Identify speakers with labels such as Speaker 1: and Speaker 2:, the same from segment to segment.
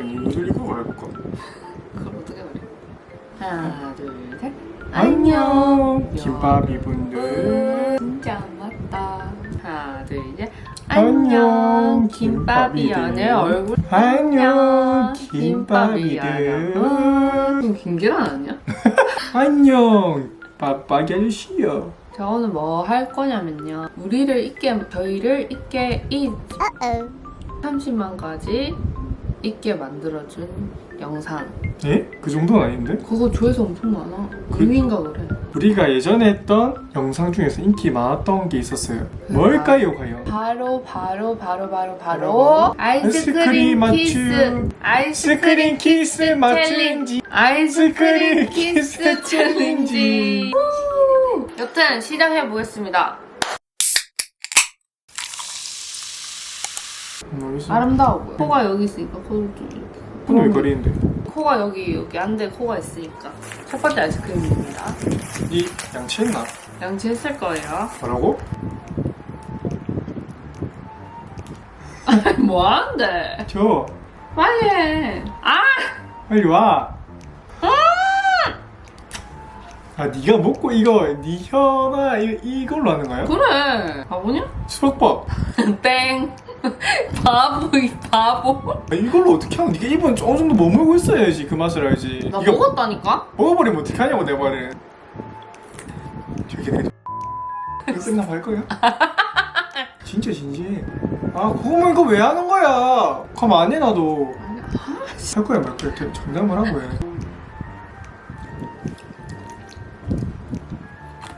Speaker 1: 이거 말해볼까?
Speaker 2: 그걸 어떻게 말해? 하나 둘셋.
Speaker 1: 안녕. 김밥 이 분들.
Speaker 2: 진짜 안 맞다. 하나 둘셋.
Speaker 1: 안녕,
Speaker 2: 김밥이. 안에 얼굴.
Speaker 1: 안녕.
Speaker 2: 김밥이
Speaker 1: 김밥이들
Speaker 2: 이거 김계란 아니야?
Speaker 1: 안녕. 아저씨야
Speaker 2: 자 오늘 뭐할 거냐면요. 우리를 잊게 저희를 잊게 잊 30만 가지 잊게 만들어준 영상.
Speaker 1: 예? 그 정도는 아닌데?
Speaker 2: 그거 조회수 엄청 많아.
Speaker 1: 그-
Speaker 2: 2위인가 그래.
Speaker 1: 우리가 예전에 했던 영상 중에서 인기 많았던 게 있었어요. 뭘까요 과연?
Speaker 2: 바로 바로 바로 바로
Speaker 1: 바로
Speaker 2: 바로
Speaker 1: 아이스크림
Speaker 2: 아이스크림 키스.
Speaker 1: 맞춤. 아이스크림 키스 맞춘지.
Speaker 2: 아이스크림 키스
Speaker 1: 키스
Speaker 2: 챌린지. 우! 여튼 시작해 보겠습니다
Speaker 1: 뭐 있어?
Speaker 2: 아름다워 보여 코가 여기 있으니까 코를 좀 이렇게
Speaker 1: 손이 왜 거리는데?
Speaker 2: 코가 여기 여기 안대 코가 있으니까 첫 번째 아이스크림입니다
Speaker 1: 이 양치했나?
Speaker 2: 양치했을 거예요
Speaker 1: 뭐라고?
Speaker 2: 뭐 하는데
Speaker 1: 저
Speaker 2: 빨리 해 아!
Speaker 1: 빨리 와. 아 네가 먹고 이거 네 혀나 이, 이걸로 하는 거야?
Speaker 2: 그래 바보냐?
Speaker 1: 수박밥.
Speaker 2: 땡 바보 이 바보
Speaker 1: 아, 이걸로 어떻게 하는? 네가 입은 어느 정도 머물고 있어야지 그 맛을 알지.
Speaker 2: 나
Speaker 1: 이거
Speaker 2: 먹었다니까?
Speaker 1: 먹어버리면 어떻게 하냐고 내 말은. 저기 내가 이거 끝나 갈 거야? 진짜 진지해. 아 그거만 이거 왜 하는 거야? 가면 안해 나도.
Speaker 2: 아니,
Speaker 1: 할 거야 말 거야. 대- 장난만 하고 해.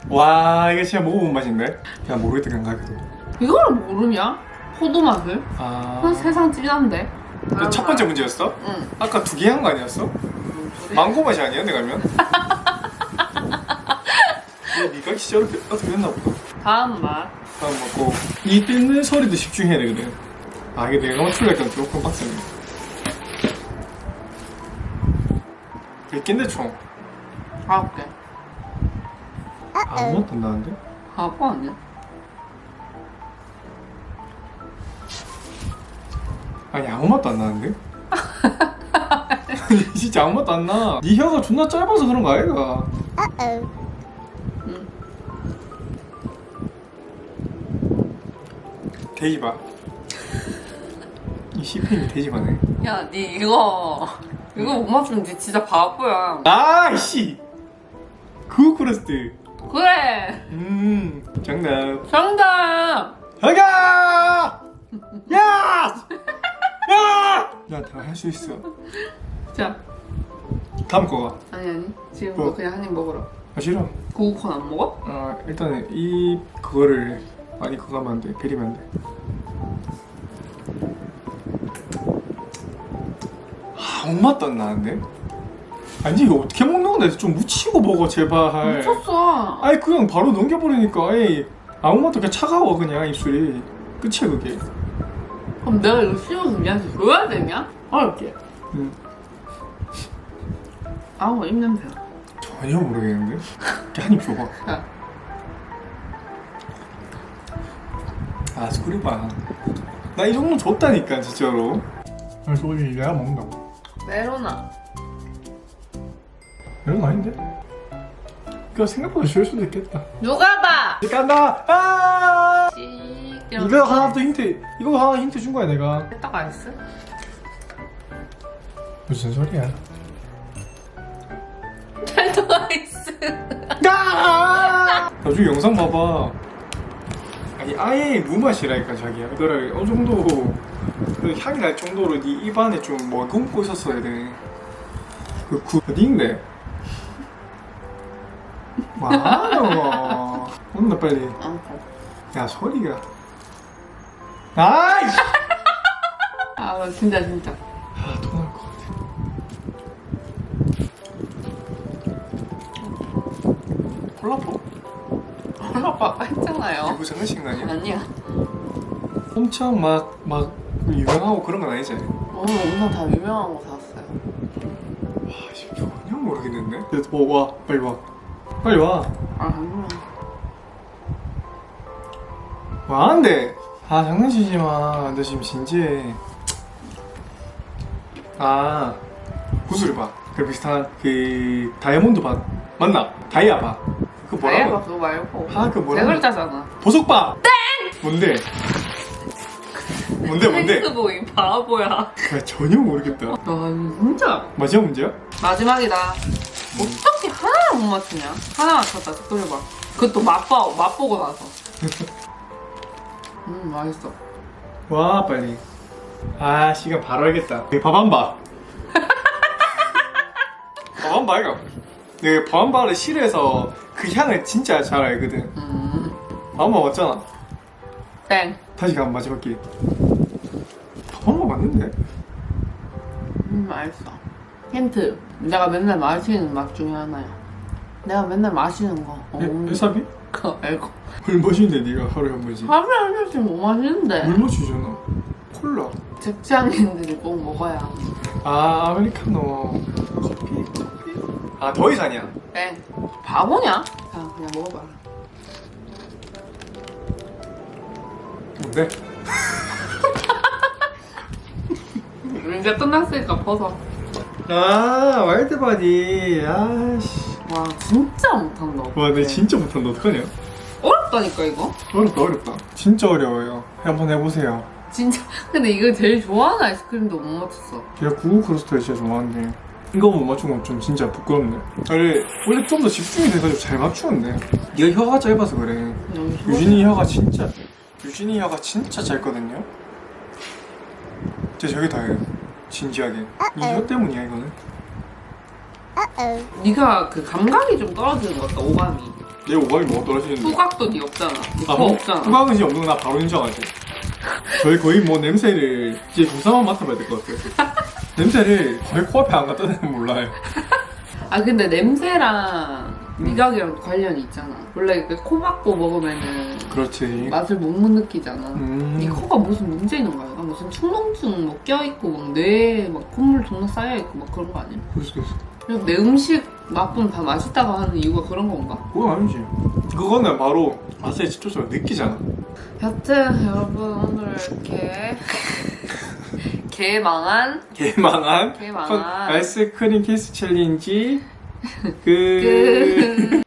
Speaker 1: 와 이거 진짜 먹어본 맛인데? 야 모르겠다 그냥 가게도.
Speaker 2: 이거를 모르냐? 포도 맛을?
Speaker 1: 아.
Speaker 2: 그 세상 찐한데.
Speaker 1: 그첫 번째 문제였어?
Speaker 2: 응.
Speaker 1: 아까 두 개 한 거 아니었어? 망고 맛이 아니야 내가 면? 얘 니가 진짜 이렇게 어떻게 했나 보다.
Speaker 2: 다음 맛.
Speaker 1: 다음 먹고 이 뜯는 소리도 집중해야 되거든. 아 이게 내가 맞추려니까 조금 빡세네. 몇 갠데 총?
Speaker 2: 아홉 개.
Speaker 1: 아무것도 안 나는데?
Speaker 2: 바보 아니야?
Speaker 1: 아니 아무 맛도 안 나는데? 아니 진짜 아무 맛도 안 나. 네 혀가 존나 짧아서 그런 거 아이가?
Speaker 2: 응.
Speaker 1: 돼지바. 이 CPM이 돼지바네.
Speaker 2: 야, 니 이거 이거 못 맞추면 니 진짜 바보야.
Speaker 1: 아이씨! 그거 그랬을 때.
Speaker 2: 그래.
Speaker 1: 음, 장난.
Speaker 2: 정답.
Speaker 1: 나 다 할 수 있어.
Speaker 2: 자,
Speaker 1: 다음 거가.
Speaker 2: 아니 아니. 지금
Speaker 1: 뭐?
Speaker 2: 뭐 그냥 한 입 먹으라.
Speaker 1: 아, 싫어.
Speaker 2: 고구콘 안 먹어?
Speaker 1: 아, 일단은 이 그거를 많이 그거 하면 안 돼. 베리면 안 돼. 아, 맛도 안 나는데? 아니, 이거 어떻게 먹는 건데? 좀 묻히고 먹어, 제발.
Speaker 2: 미쳤어.
Speaker 1: 아니, 그냥 바로 넘겨버리니까, 아이, 아무 맛도 그냥 차가워, 그냥 입술이. 끝이야, 그게.
Speaker 2: 그럼 내가 이거 씌워서 니한테 줘야 되냐? 어렵지.
Speaker 1: 음,
Speaker 2: 아우 입 냄새야.
Speaker 1: 전혀 모르겠는데? 한입 줘봐.
Speaker 2: 야,
Speaker 1: 아, 소리 봐. 나 이 정도 줬다니까, 진짜로. 아, 소리 내가 먹는다고.
Speaker 2: 메로나.
Speaker 1: 이런 거 아닌데? 그니까 생각보다 쉬울 수도 있겠다.
Speaker 2: 누가 봐.
Speaker 1: 간다! 아!
Speaker 2: 씩.
Speaker 1: 이거 하나 또 힌트, 이거 하나 힌트 준 거야, 내가.
Speaker 2: 딱 아이스?
Speaker 1: 무슨 소리야?
Speaker 2: 찰떡 아이스.
Speaker 1: 아! 나중에 영상 봐봐. 아니, 아예 무맛이라니까, 자기야. 이거를 어느 정도, 그 향이 날 정도로 네 입안에 좀 머금고 있었어야 돼. 그, 구, 어디인데? 와너 온다, 빨리.
Speaker 2: 아,
Speaker 1: 야, 소리가. 아이씨!
Speaker 2: 아 나 진짜 진짜.
Speaker 1: 아, 토날 것 같아. 콜라포?
Speaker 2: 콜라빠 아까 했잖아요.
Speaker 1: 이거 장난치는 거 아니야?
Speaker 2: 아니야.
Speaker 1: 엄청 막, 막, 유명하고 그런 건 아니잖아.
Speaker 2: 오늘 영상 다 유명한 거 샀어요.
Speaker 1: 아, 지금 전혀 모르겠는데? 그래서 뭐, 와, 빨리 와. 빨리 와.
Speaker 2: 아 아니야.
Speaker 1: 와, 안 돼. 아, 장난치지 마. 너 지금 진지해. 아 구슬바 그 비슷한 그 다이아몬드 바 맞나? 다이아바 그
Speaker 2: 다이아가
Speaker 1: 뭐라고?
Speaker 2: 그거 말고
Speaker 1: 아,
Speaker 2: 그세
Speaker 1: 뭐라고?
Speaker 2: 글자잖아
Speaker 1: 보석바 땡! 뭔데? 뭔데 뭔데?
Speaker 2: 땡스보 이 바보야
Speaker 1: 야, 전혀 모르겠다
Speaker 2: 아 이거 진짜
Speaker 1: 마지막 문제야?
Speaker 2: 마지막이다 어떻게 하나를 못 맞추냐 하나 맞췄다 끓여봐 그것도 맛봐 맛보고 나서 음 맛있어.
Speaker 1: 와 빨리. 아 시간 바로 알겠다. 그 밥한바. 밥한바 이거 네 밥한바를 싫어해서 그 향을 진짜 잘 알거든.
Speaker 2: 음,
Speaker 1: 밥한바 맞잖아.
Speaker 2: 땡.
Speaker 1: 다시 가면 마지막 기회. 밥한바 맞는데?
Speaker 2: 음, 맛있어. 힌트. 내가 맨날 마시는 맛 중에 하나야. 내가 맨날 마시는 거. 어,
Speaker 1: 해- 해사비?
Speaker 2: 그거 알고
Speaker 1: 물 마시는데 네가 하루에 한 번씩
Speaker 2: 하루에 한 잔씩 못 마시는데
Speaker 1: 물 마시잖아 콜라
Speaker 2: 직장인들이 꼭 먹어야
Speaker 1: 아 아메리카노 커피? 커피? 아 더위산이야
Speaker 2: 땡 바보냐? 자 그냥 먹어봐
Speaker 1: 뭔데?
Speaker 2: 이제 끝났으니까 벗어
Speaker 1: 아 와일드바디 아씨
Speaker 2: 와 진짜 못한다
Speaker 1: 와, 내
Speaker 2: 어떡해.
Speaker 1: 진짜 못한다. 어떡하냐?
Speaker 2: 어렵다니까 이거
Speaker 1: 어렵다, 어렵다. 진짜 어려워요. 한번 해보세요.
Speaker 2: 진짜 근데 이거 제일 좋아하는 아이스크림도 못 맞췄어
Speaker 1: 제가 구구 크로스터 진짜 좋아하는데 이거 못 맞춘 건 좀 진짜 부끄럽네. 아니, 원래 좀 더 집중이 돼가지고 잘 맞추는데 네가 혀가 짧아서 그래. 유진이 혀가 진짜 유진이 혀가 진짜 짧거든요. 진짜 저게 다예요. 진지하게. 이혀 때문이야 이거는.
Speaker 2: 네가 그 감각이 좀 떨어지는 것 같다 오감이
Speaker 1: 내 오감이 뭐가 떨어지는데?
Speaker 2: 후각도 네 없잖아 네
Speaker 1: 아,
Speaker 2: 코 없잖아
Speaker 1: 후각은 이제 없는 거나 바로 인정하지. 저희 거의 뭐 냄새를 이제 조사만 맡아봐야 될 것 같아요. 냄새를 거의 코앞에 안 갖다 대면 몰라요.
Speaker 2: 아 근데 냄새랑 미각이랑 관련이 있잖아 원래 그코 막고 먹으면은
Speaker 1: 그렇지.
Speaker 2: 맛을 못 느끼잖아
Speaker 1: 음.
Speaker 2: 이 코가 무슨 문제 있는 거야? 나 무슨 충농증 뭐 껴있고 막 뇌에 막 콧물 존나 쌓여있고 막 그런 거 아니야?
Speaker 1: 그럴 수도 있어.
Speaker 2: 그래서 내 음식 맛보면 다 맛있다고 하는 이유가 그런 건가?
Speaker 1: 그건 아니지. 그거는 바로 맛에 집중적으로 느끼잖아.
Speaker 2: 여튼 여러분 오늘 이렇게 개망한
Speaker 1: 개망한
Speaker 2: 개망한
Speaker 1: 컨- 아이스크림 케이스 챌린지 그...
Speaker 2: 끝